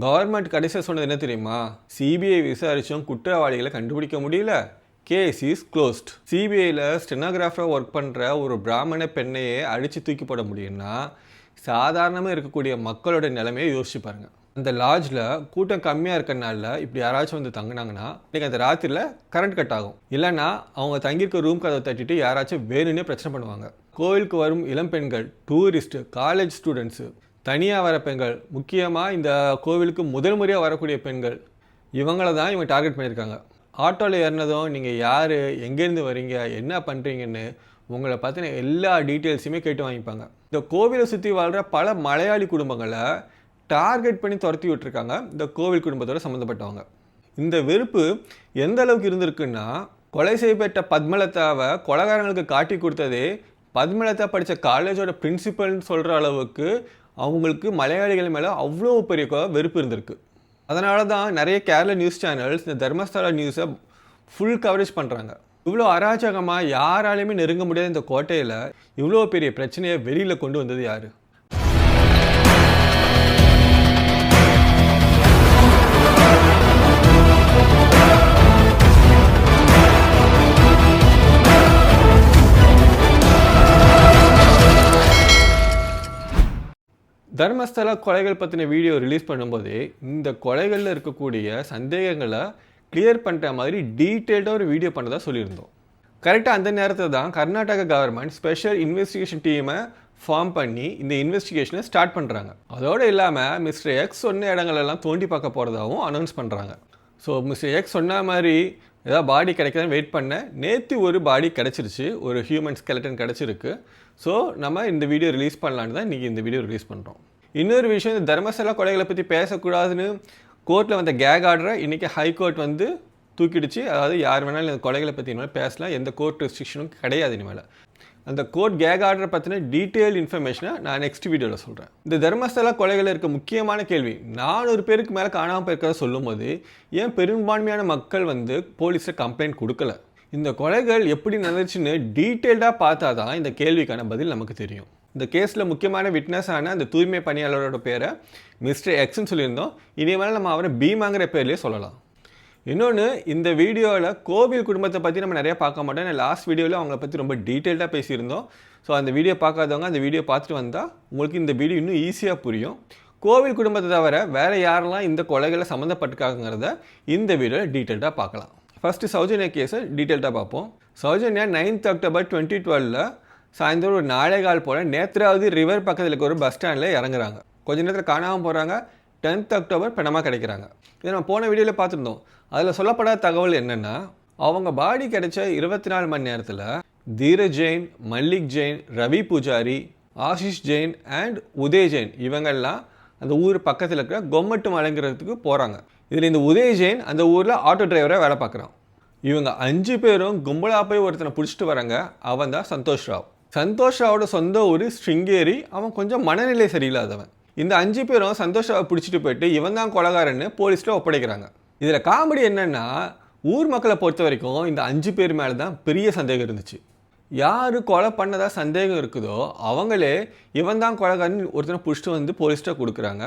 Government கடைசியாக சொன்னது என்ன தெரியுமா? சிபிஐ விசாரிச்சும் குற்றவாளிகளை கண்டுபிடிக்க முடியல. கேஸ் இஸ் க்ளோஸ்ட் சிபிஐயில் ஸ்டெனோகிராஃபராக ஒர்க் பண்ணுற ஒரு பிராமண பெண்ணையே அழித்து தூக்கி போட முடியும்னா சாதாரணமாக இருக்கக்கூடிய மக்களோட நிலைமையை யோசிச்சு பாருங்கள் அந்த லாட்ஜில் கூட்டம் கம்மியாக இருக்கறனால இப்படி யாராச்சும் வந்து தங்குனாங்கன்னா இன்றைக்கி அந்த ராத்திரியில் கரண்ட் கட் ஆகும். இல்லைன்னா அவங்க தங்கியிருக்க ரூம் கதவை தட்டிட்டு யாராச்சும் வேணும்னே பிரச்சனை பண்ணுவாங்க. கோவிலுக்கு வரும் இளம் பெண்கள் டூரிஸ்ட்டு காலேஜ் ஸ்டூடெண்ட்ஸு தனியாக வர பெண்கள் முக்கியமாக இந்த கோவிலுக்கு முதல் முறையாக வரக்கூடிய பெண்கள் இவங்கள தான் இவங்க டார்கெட் பண்ணியிருக்காங்க. ஆட்டோவில் ஏறினதும் நீங்கள் யார் எங்கேருந்து வரீங்க என்ன பண்ணுறீங்கன்னு உங்களை பற்றின எல்லா டீட்டெயில்ஸுமே கேட்டு வாங்கிப்பாங்க. இந்த கோவிலை சுற்றி வாழ்கிற பல மலையாளி குடும்பங்களை டார்கெட் பண்ணி துரத்தி விட்டுருக்காங்க இந்த கோவில் குடும்பத்தோட சம்மந்தப்பட்டவங்க இந்த வெறுப்பு எந்த அளவுக்கு இருந்திருக்குன்னா கொலை செய்யப்பட்ட பத்மலதாவை கொலகாரங்களுக்கு காட்டி கொடுத்ததே பத்மலதா படித்த காலேஜோட பிரின்சிபல்னு சொல்கிற அளவுக்கு அவங்களுக்கு மலையாளிகள் மேலே அவ்வளோ பெரிய வெறுப்பு இருந்திருக்கு. அதனால தான் நிறைய கேரள நியூஸ் சேனல்ஸ் இந்த தர்மஸ்தலா நியூஸை ஃபுல் கவரேஜ் பண்ணுறாங்க இவ்வளோ அராஜகமாக யாராலையுமே நெருங்க முடியாத இந்த கோட்டையில் இவ்வளோ பெரிய பிரச்சனையை வெளியில் கொண்டு வந்தது யார்? தர்மஸ்தலா கொலைகள் பற்றின வீடியோ ரிலீஸ் பண்ணும்போது இந்த கொலைகளில் இருக்கக்கூடிய சந்தேகங்களை கிளியர் பண்ணுற மாதிரி டீட்டெயில்டாக ஒரு வீடியோ பண்ணதாக சொல்லியிருந்தோம். கரெக்டாக அந்த நேரத்தில் தான் கர்நாடக கவர்மெண்ட் ஸ்பெஷல் இன்வெஸ்டிகேஷன் டீமை ஃபார்ம் பண்ணி இந்த இன்வெஸ்டிகேஷனை ஸ்டார்ட் பண்ணுறாங்க அதோடு இல்லாமல் மிஸ்டர் எக்ஸ் சொன்ன இடங்களெல்லாம் தோண்டி பார்க்க போகிறதாவும் அனௌன்ஸ் பண்ணுறாங்க ஸோ மிஸ்டர் எக்ஸ் சொன்ன மாதிரி ஏதாவது பாடி கிடைக்குதான்னு வெயிட் பண்ணேன் நேற்று ஒரு பாடி கிடச்சிருச்சு ஒரு ஹியூமன் ஸ்கெலட்டன் கிடச்சிருக்கு. ஸோ நம்ம இந்த வீடியோ ரிலீஸ் பண்ணலான்னு தான் இன்றைக்கி இந்த வீடியோ ரிலீஸ் பண்ணுறோம் இன்னொரு விஷயம் இந்த தர்மசலா கொலைகளை பற்றி பேசக்கூடாதுன்னு கோர்ட்டில் வந்த கேக் ஆர்டரை இன்றைக்கி ஹைகோர்ட் வந்து தூக்கிடுச்சு. அதாவது யார் வேணாலும் இந்த கொலைகளை பற்றி இனிமேல் பேசலாம். எந்த கோர்ட் ரெஸ்ட்ரிக்ஷனும் கிடையாது இனிமேல். அந்த கோர்ட் கேக் ஆர்டரை பற்றின டீட்டெயில் இன்ஃபர்மேஷனை நான் நெக்ஸ்ட் வீடியோவில் சொல்கிறேன் இந்த தர்மஸ்தலா கொலைகள் இருக்க முக்கியமான கேள்வி நானூறு பேருக்கு மேலே காணாமல் போயிருக்கிறத சொல்லும்போது ஏன் பெரும்பான்மையான மக்கள் வந்து போலீஸில் கம்ப்ளைண்ட் கொடுக்கல? இந்த கொலைகள் எப்படி நடந்துச்சுன்னு டீட்டெயில்டாக பார்த்தா தான் இந்த கேள்விக்கான பதில் நமக்கு தெரியும். இந்த கேஸில் முக்கியமான விட்னஸ் ஆன அந்த தூய்மை பணியாளரோட பேரை மிஸ்டர் எக்ஸ்ன்னு சொல்லியிருந்தோம். இனிமேல் நம்ம அவரை பீமாங்கிற பேர்லேயே சொல்லலாம். இன்னொன்று இந்த வீடியோவில் கோவில் குடும்பத்தை பற்றி நம்ம நிறையா பார்க்க மாட்டோம். நான் லாஸ்ட் வீடியோவில் அவங்கள பற்றி ரொம்ப டீட்டெயில்டாக பேசியிருந்தோம். ஸோ அந்த வீடியோ பார்க்காதவங்க அந்த வீடியோ பார்த்துட்டு வந்தால் உங்களுக்கு இந்த வீடியோ இன்னும் ஈஸியாக புரியும். கோவில் குடும்பத்தை தவிர வேறு யாரெல்லாம் இந்த கொலைகளை சம்மந்தப்பட்டிருக்காங்கிறத இந்த வீடியோவில் டீட்டெயில்டாக பார்க்கலாம். ஃபஸ்ட்டு சௌஜன்யா கேஸை டீட்டெயில்டாக பார்ப்போம். Soujanya ninth October twenty twelve சாயந்தரம் ஒரு நாளை கால் போல் நேத்ராவதி ரிவர் பக்கத்தில் இருக்க ஒரு பஸ் ஸ்டாண்டில் இறங்குறாங்க. கொஞ்ச நேரத்தில் காணாமல் போகிறாங்க டென்த் அக்டோபர் பிணமாக கிடைக்கிறாங்க. இதை நம்ம போன வீடியோவில் பார்த்துருந்தோம். அதில் சொல்லப்படாத தகவல் என்னென்னா அவங்க பாடி கிடைச்ச இருபத்தி நாலு மணி நேரத்தில் தீரஜ் ஜெயின் மல்லிக் ஜெயின் ரவி பூஜாரி ஆஷிஷ் ஜெயின் அண்ட் உதய் ஜெயின் இவங்கெல்லாம் அந்த ஊர் பக்கத்தில் இருக்கிற கொம்மட்டு மலைங்கிறதுக்கு போகிறாங்க இதில் இந்த உதய் ஜெயின் அந்த ஊரில் ஆட்டோ டிரைவராக வேலை பார்க்குறான். இவங்க அஞ்சு பேரும் கும்பலா போய் ஒருத்தனை பிடிச்சிட்டு வராங்க. அவன் தான் சந்தோஷ் ராவ். சந்தோஷாவோட சொந்த ஊர் ஸ்ருங்கேரி. அவன் கொஞ்சம் மனநிலை சரியில்லாதவன். இந்த அஞ்சு பேரும் சந்தோஷாவை பிடிச்சிட்டு போயிட்டு இவன் தான் கொலகாரன்னு போலீஸில் ஒப்படைக்கிறாங்க. இதில் காமெடி என்னென்னா ஊர் மக்களை பொறுத்த வரைக்கும் இந்த அஞ்சு பேர் மேலே தான் பெரிய சந்தேகம் இருந்துச்சு. யார் கொலை பண்ணதா சந்தேகம் இருக்குதோ அவங்களே இவன் தான் கொலைகாரன் ஒருத்தனை பிடிச்சிட்டு வந்து போலீஸ்கிட்ட கொடுக்குறாங்க.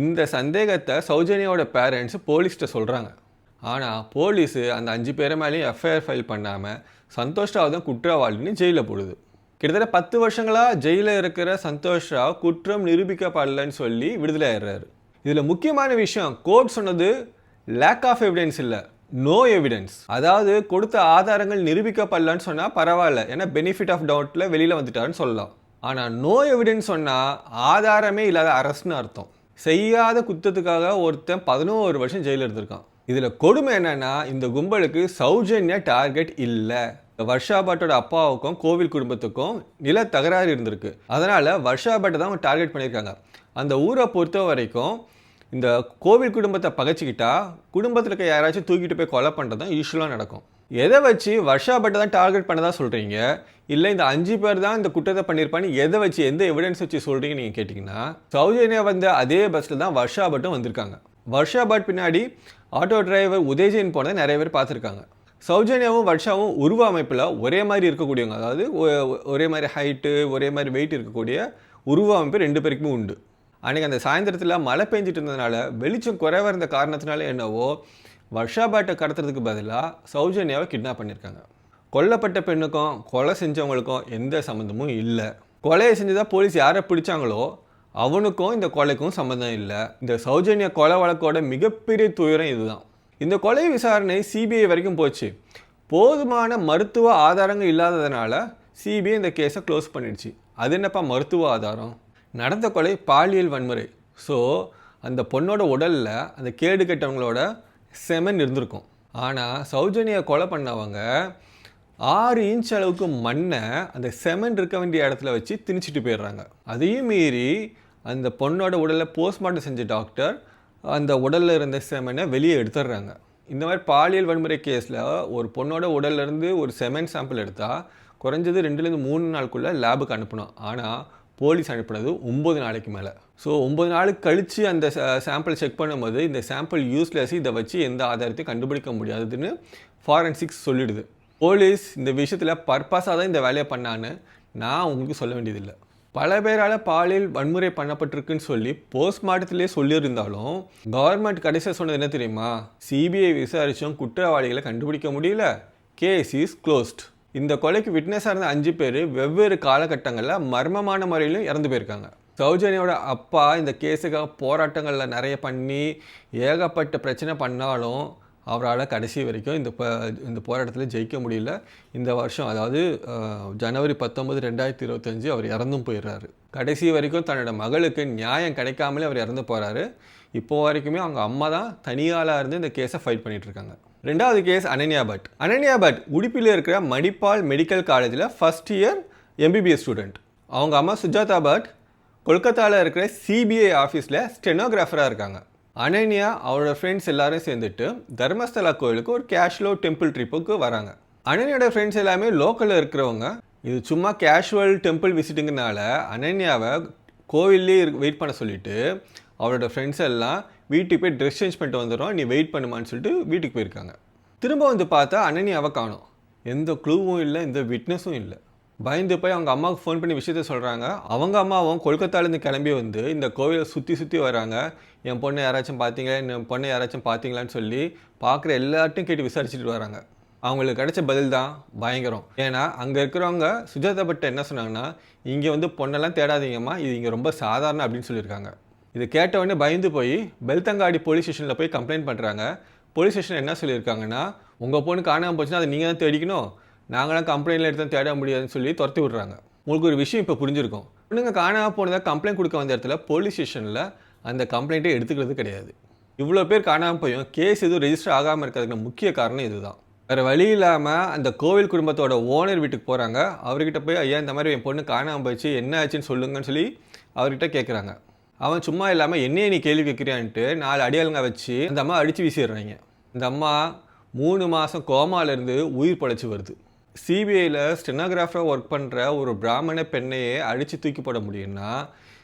இந்த சந்தேகத்தை சௌஜன்யாவோட பேரண்ட்ஸ் போலீஸ்கிட்ட சொல்கிறாங்க ஆனால் போலீஸு அந்த அஞ்சு பேரை மேலேயும் எஃப்ஐஆர் ஃபைல் பண்ணாமல் சந்தோஷ் தான் குற்றவாளின்னு ஜெயிலில் போடுது. கிட்டத்தட்ட பத்து வருஷங்களாக ஜெயிலில் இருக்கிற சந்தோஷ் ராவ் குற்றம் நிரூபிக்கப்படலைன்னு சொல்லி விடுதலை ஆயிடுறாரு இதில் முக்கியமான விஷயம் கோர்ட் சொன்னது லேக் ஆஃப் எவிடன்ஸ் இல்லை நோ எவிடன்ஸ் அதாவது கொடுத்த ஆதாரங்கள் நிரூபிக்கப்படலன்னு சொன்னால் பரவாயில்ல ஏன்னா பெனிஃபிட் ஆஃப் டவுட்டில் வெளியில் வந்துட்டாருன்னு சொல்லலாம். ஆனால் நோ எவிடன்ஸ் சொன்னால் ஆதாரமே இல்லாத அரசுன்னு அர்த்தம். செய்யாத குத்தத்துக்காக ஒருத்தன் பதினோரு வருஷம் ஜெயிலில் இருந்திருக்கான். இதில் கொடுமை என்னன்னா இந்த கும்பலுக்கு சௌஜன்யா டார்கெட் இல்லை. வர்ஷா பட்டோட அப்பாவுக்கும் கோவில் குடும்பத்துக்கும் நில தகராறு இருந்திருக்கு. அதனால் வர்ஷா பட்டை தான் அவங்க டார்கெட் பண்ணியிருக்காங்க. அந்த ஊரை பொறுத்த வரைக்கும் இந்த கோவில் குடும்பத்தை பகைச்சிக்கிட்டா குடும்பத்தில் இருக்க யாராச்சும் தூக்கிட்டு போய் கொலை பண்ணுறது தான் யூஸ்வலாக நடக்கும். எதை வச்சு வர்ஷா பட்டை தான் டார்கெட் பண்ணதா சொல்கிறீங்க இல்லை இந்த அஞ்சு பேர் தான் இந்த குற்றத்தை பண்ணியிருப்பான்னு எதை வச்சு எந்த எவிடன்ஸ் வச்சு சொல்கிறீங்க நீங்கள் கேட்டிங்கன்னா சௌஜன்யா வந்த அதே பஸ்ஸில் தான் வர்ஷா பட்டும் வந்திருக்காங்க. வர்ஷா பட் பின்னாடி ஆட்டோ டிரைவர் உதயஜெயின் போனதை நிறைய பேர் பார்த்துருக்காங்க. சௌஜன்யாவும் வர்ஷாவும் உருவ அமைப்பில் ஒரே மாதிரி இருக்கக்கூடியவங்க. அதாவது ஒ- ஒரே மாதிரி ஹைட்டு ஒரே மாதிரி வெயிட் இருக்கக்கூடிய உருவ அமைப்பு ரெண்டு பேருக்குமே உண்டு. அன்றைக்கி அந்த சாயந்தரத்தில் மழை பெஞ்சிட்டு இருந்ததுனால வெளிச்சம் குறைவாக இருந்த காரணத்தினால என்னவோ வர்ஷா பேட்டை கடத்துறதுக்கு பதிலாக சௌஜன்யாவை கிட்னாப் பண்ணியிருக்காங்க கொல்லப்பட்ட பெண்ணுக்கும் கொலை செஞ்சவங்களுக்கும் எந்த சம்மந்தமும் இல்லை. கொலையை செஞ்சதாக போலீஸ் யாரை பிடிச்சாங்களோ அவனுக்கும் இந்த கொலைக்கும் சம்மந்தம் இல்லை. இந்த சௌஜன்யா கொலை வழக்கோட மிகப்பெரிய துயரம் இதுதான். இந்த கொலை விசாரணை சிபிஐ வரைக்கும் போச்சு. போதுமான மருத்துவ ஆதாரங்கள் இல்லாததுனால சிபிஐ இந்த கேஸை க்ளோஸ் பண்ணிடுச்சு. அது என்னப்பா மருத்துவ ஆதாரம்? நடந்த கொலை பாலியல் வன்முறை. ஸோ அந்த பொண்ணோட உடலில் அந்த கேடு கெட்டவங்களோட செமன் இருந்திருக்கும். ஆனால் சௌஜன்யா கொலை பண்ணவங்க ஆறு இன்ச் அளவுக்கு மண்ணை அந்த செமன் இருக்க வேண்டிய இடத்துல வச்சு திணிச்சிட்டு போயிடுறாங்க. அதையும் மீறி அந்த பொண்ணோட உடலை போஸ்ட்மார்ட்டம் செஞ்ச டாக்டர் அந்த உடலில் இருந்த செமனை வெளியே எடுத்துடுறாங்க. இந்த மாதிரி பாலியல் வன்முறை கேஸில் ஒரு பொண்ணோட உடல்ல இருந்து ஒரு செமன் சாம்பிள் எடுத்தால் குறைஞ்சது ரெண்டுலேருந்து மூணு நாளுக்குள்ளே லேபுக்கு அனுப்பணும். ஆனால் போலீஸ் அனுப்பினது ஒம்பது நாளைக்கு மேலே. ஸோ ஒம்பது நாளுக்கு கழித்து அந்த சாம்பிள் செக் பண்ணும்போது இந்த சாம்பிள் யூஸ்லெஸ் இதை வச்சு எந்த ஆதாரத்தையும் கண்டுபிடிக்க முடியாதுன்னு ஃபாரன்சிக்ஸ் சொல்லிடுது. போலீஸ் இந்த விஷயத்தில் பர்பஸாக தான் இந்த வேலையை பண்ணான்னு நான் உங்களுக்கு சொல்ல வேண்டியதில்லை. பல பேரால் பாலியல் வன்முறை பண்ணப்பட்டிருக்குன்னு சொல்லி போஸ்ட்மார்ட்டத்திலே சொல்லியிருந்தாலும் கவர்மெண்ட் கடைசியாக சொன்னது என்ன தெரியுமா? சிபிஐ விசாரிச்சும் குற்றவாளிகளை கண்டுபிடிக்க முடியல. கேஸ் இஸ் க்ளோஸ்ட் இந்த கொலைக்கு விட்னஸாக இருந்த அஞ்சு பேர் வெவ்வேறு காலகட்டங்களில் மர்மமான முறையிலும் இறந்து போயிருக்காங்க. சௌஜனியோட அப்பா இந்த கேஸுக்காக போராட்டங்களில் நிறைய பண்ணி ஏகப்பட்ட பிரச்சனை பண்ணாலும் அவரால் கடைசி வரைக்கும் இந்த ப இந்த போராட்டத்தில் ஜெயிக்க முடியல. இந்த வருஷம் அதாவது ஜனவரி பத்தொம்பது ரெண்டாயிரத்தி இருபத்தஞ்சு அவர் இறந்தும் போயிடுறாரு. கடைசி வரைக்கும் தன்னோட மகளுக்கு நியாயம் கிடைக்காமலே அவர் இறந்து போகிறாரு இப்போ வரைக்குமே அவங்க அம்மா தான் தனியாளாக இருந்து இந்த கேஸை ஃபைட் பண்ணிகிட்டு இருக்காங்க. ரெண்டாவது கேஸ் அனன்யா பட். அனன்யா பட் உடுப்பியில் இருக்கிற மணிப்பால் மெடிக்கல் காலேஜில் ஃபஸ்ட் இயர் எம்பிபிஎஸ் ஸ்டூடெண்ட் அவங்க அம்மா சுஜாதா பட் கொல்கத்தாவில் இருக்கிற சிபிஐ ஆஃபீஸில் ஸ்டெனோகிராஃபராக இருக்காங்க. அனன்யா அவரோட ஃப்ரெண்ட்ஸ் எல்லாரும் சேர்ந்துட்டு தர்மஸ்தலா கோயிலுக்கு ஒரு கேஷுவலோ டெம்பிள் ட்ரிப்புக்கு வராங்க. அனன்யோட ஃப்ரெண்ட்ஸ் எல்லாமே லோக்கலில் இருக்கிறவங்க. இது சும்மா கேஷுவல் டெம்பிள் விசிட்டுங்கனால அனன்யாவை கோவில்லே வெயிட் பண்ண சொல்லிட்டு அவரோட ஃப்ரெண்ட்ஸ் எல்லாம் வீட்டுக்கு போய் ட்ரெஸ் சேஞ்ச் பண்ணிட்டு வந்துடும் நீ வெயிட் பண்ணுமான்னு சொல்லிட்டு வீட்டுக்கு போயிருக்காங்க. திரும்ப வந்து பார்த்தா அனன்யாவை காணோம். எந்த க்ளூவும் இல்லை எந்த விட்னஸும் இல்லை. பயந்து போய் அவங்க அம்மாவுக்கு ஃபோன் பண்ணி விஷயத்த சொல்கிறாங்க அவங்க அம்மாவும் கொல்கத்தாலேருந்து கிளம்பி வந்து இந்த கோவிலை சுற்றி சுற்றி வராங்க. என் பொண்ணை யாராச்சும் பார்த்தீங்களா என் பொண்ணை யாராச்சும் பார்த்தீங்களான்னு சொல்லி பார்க்குற எல்லார்ட்டையும் கேட்டு விசாரிச்சுட்டு வராங்க. அவங்களுக்கு கிடைச்ச பதில் தான் பயங்கரம். ஏன்னா அங்கே இருக்கிறவங்க சுஜாதா பட்ட என்ன சொன்னாங்கன்னா இங்கே வந்து பொண்ணெல்லாம் தேடாதீங்கம்மா. இது இங்கே ரொம்ப சாதாரண அப்படின்னு சொல்லியிருக்காங்க. இது கேட்டவொடனே பயந்து போய் பெல்தங்காடி போலீஸ் ஸ்டேஷனில் போய் கம்ப்ளைண்ட் பண்ணுறாங்க போலீஸ் ஸ்டேஷன் என்ன சொல்லியிருக்காங்கன்னா உங்கள் பொண்ணு காணாமல் போச்சுன்னா அதை நீங்கள் தான் தேடிக்கணும். நாங்களாம் கம்ப்ளைண்ட்டில் எடுத்து தேட முடியாதுன்னு சொல்லி துரத்தி விட்றாங்க. உங்களுக்கு ஒரு விஷயம் இப்போ புரிஞ்சிருக்கும். பொண்ணுங்க காணாமல் போனதாக கம்ப்ளைண்ட் கொடுக்க வந்த இடத்துல போலீஸ் ஸ்டேஷனில் அந்த கம்ப்ளைண்ட்டே எடுத்துக்கிறது கிடையாது. இவ்வளோ பேர் காணாமல் போயும் கேஸ் எதுவும் ரெஜிஸ்டர் ஆகாமல் இருக்கிறதுக்கு முக்கிய காரணம் இதுதான். வேறு வழி இல்லாமல் அந்த கோவில் குடும்பத்தோட ஓனர் வீட்டுக்கு போகிறாங்க அவர்கிட்ட போய் ஐயா இந்த மாதிரி என் பொண்ணு காணாமல் போயிடுச்சு என்ன ஆச்சுன்னு சொல்லுங்கன்னு சொல்லி அவர்கிட்ட கேட்குறாங்க அவன் சும்மா இல்லாமல் என்னையே நீ கேள்வி கேட்குறியான்ட்டு நாலு அடியாளுங்க வச்சு அந்த அம்மா அடித்து வீசிடுறாங்க. இந்த அம்மா மூணு மாதம் கோமாலேருந்து உயிர் படைச்சு வருது. சிபிஐயில் ஸ்டெனோகிராஃபராக ஒர்க் பண்ணுற ஒரு பிராமண பெண்ணையே அடித்து தூக்கி போட முடியும்னா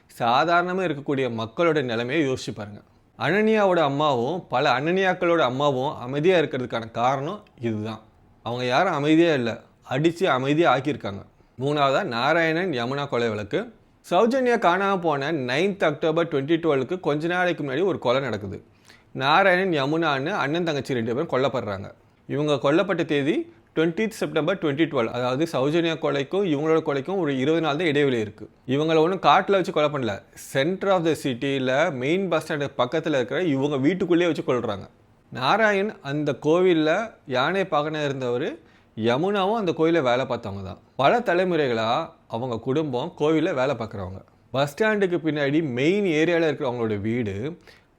சாதாரணமாக இருக்கக்கூடிய மக்களோட நிலைமையை யோசிச்சு பாருங்கள் அனன்யாவோட அம்மாவும் பல அனனியாக்களோட அம்மாவும் அமைதியாக இருக்கிறதுக்கான காரணம் இதுதான். அவங்க யாரும் அமைதியாக இல்லை. அடித்து அமைதியாக ஆக்கியிருக்காங்க. மூணாவதாக நாராயணன் யமுனா கொலை வழக்கு. சௌஜன்யா காணாமல் போன நைன்த் அக்டோபர் டுவெண்ட்டி டுவெலுக்கு கொஞ்ச நாளைக்கு முன்னாடி ஒரு கொலை நடக்குது. நாராயணன் யமுனான்னு அண்ணன் தங்கச்சி ரெண்டு பேரும் கொல்லப்படுறாங்க. இவங்க கொல்லப்பட்ட தேதி 20th செப்டம்பர் டுவெண்ட்டி டுவெல் அதாவது சௌஜன்யா கொலைக்கும் இவங்களோட கொலைக்கும் ஒரு இருபது நாள் தான் இடைவெளி இருக்குது இவங்கள ஒன்றும் காட்டில் வச்சு கொலை பண்ணல. சென்டர் ஆஃப் த சிட்டியில் மெயின் பஸ் ஸ்டாண்டு பக்கத்தில் இருக்கிற இவங்க வீட்டுக்குள்ளேயே வச்சு கொல்றாங்க. நாராயண் அந்த கோவிலில் யானை பாகனாக இருந்தவர் யமுனாவும் அந்த கோயிலில் வேலை பார்த்தவங்க தான். பல தலைமுறைகளாக அவங்க குடும்பம் கோவிலில் வேலை பார்க்குறவங்க. பஸ் ஸ்டாண்டுக்கு பின்னாடி மெயின் ஏரியாவில் இருக்கிற அவங்களோட வீடு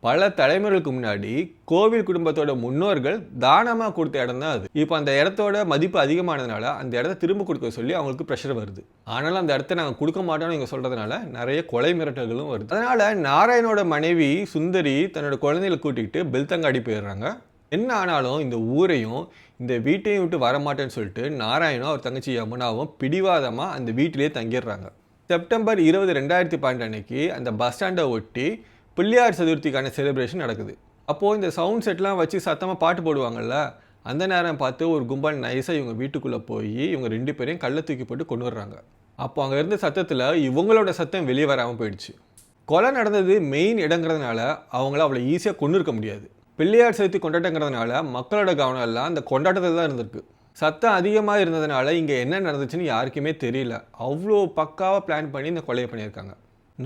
பல தலைமுறைகளுக்கு முன்னாடி கோவில் குடும்பத்தோட முன்னோர்கள் தானமாக கொடுத்த இடம் தான் அது. இப்போ அந்த இடத்தோட மதிப்பு அதிகமானதுனால அந்த இடத்த திரும்ப கொடுக்க சொல்லி அவங்களுக்கு ப்ரெஷர் வருது. ஆனாலும் அந்த இடத்த நாங்கள் கொடுக்க மாட்டோம்னு இங்கே சொல்கிறதுனால நிறைய கொலை மிரட்டல்களும் வருது. அதனால் நாராயணோட மனைவி சுந்தரி தன்னோட குழந்தைகளை கூட்டிகிட்டு பெல்தங்காடி போயிடுறாங்க. என்ன ஆனாலும் இந்த ஊரையும் இந்த வீட்டையும் விட்டு வரமாட்டேன்னு சொல்லிட்டு நாராயணும் அவர் தங்கச்சி யமுனாவும் பிடிவாதமாக அந்த வீட்டிலேயே தங்கிடுறாங்க. செப்டம்பர் இருபது ரெண்டாயிரத்தி பன்னெண்டு அன்னைக்கு அந்த பஸ் ஸ்டாண்டை ஒட்டி பிள்ளையார் சதுர்த்திக்கான செலிப்ரேஷன் நடக்குது. அப்போது இந்த சவுண்ட் செட்லாம் வச்சு சத்தமாக பாட்டு போடுவாங்கள்ல அந்த நேரம் பார்த்து ஒரு கும்பல் நைஸாக இவங்க வீட்டுக்குள்ளே போய் இவங்க ரெண்டு பேரையும் கல்லை தூக்கி போட்டு கொண்டு வர்றாங்க. அப்போ அங்கே இருந்த சத்தத்தில் இவங்களோட சத்தம் வெளியே வராமல் போயிடுச்சு. கொலை நடந்தது மெயின் இடங்கிறதுனால அவங்கள அவ்வளோ ஈஸியாக கொண்டு இருக்க முடியாது. பிள்ளையார் சேர்த்து கொண்டாட்டங்கிறதுனால மக்களோட கவனம் எல்லாம் அந்த கொண்டாட்டத்தில் தான் இருந்திருக்கு. சத்தம் அதிகமாக இருந்ததுனால இங்கே என்ன நடந்துச்சுன்னு யாருக்குமே தெரியல. அவ்வளோ பக்காவாக பிளான் பண்ணி இந்த கொலையை பண்ணியிருக்காங்க.